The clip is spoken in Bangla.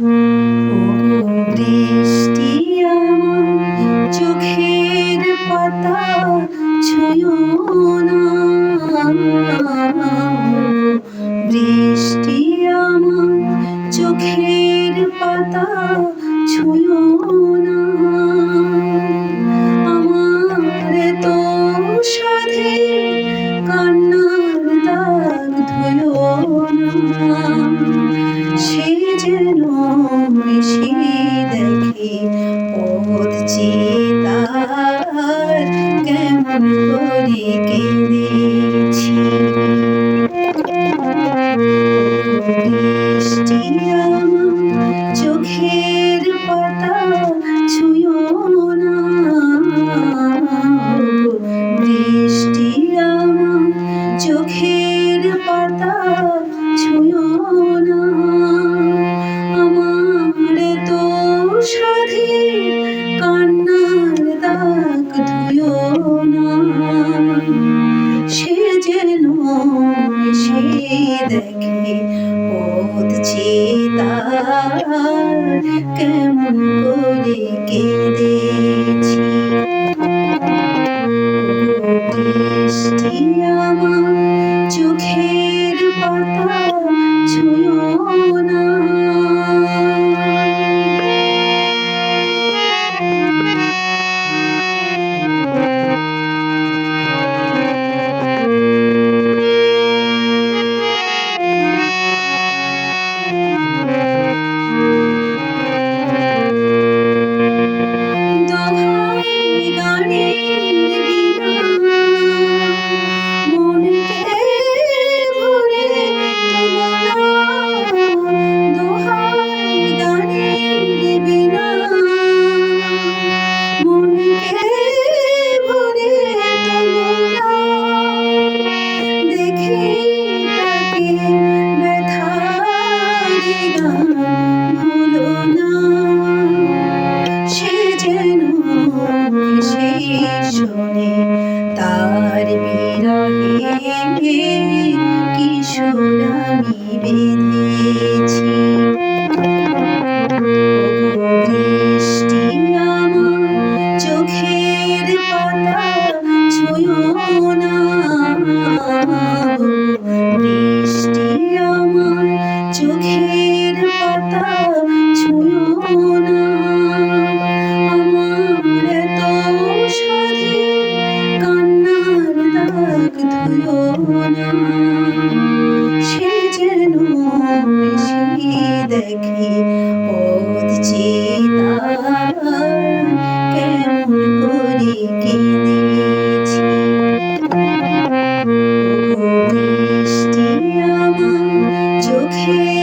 无辜的。মেঘে কি সোনামি বেঁধেছি। বৃষ্টি আমার চোখের পাতা ছুঁয়ো না বৃষ্টি আমার চোখের 天。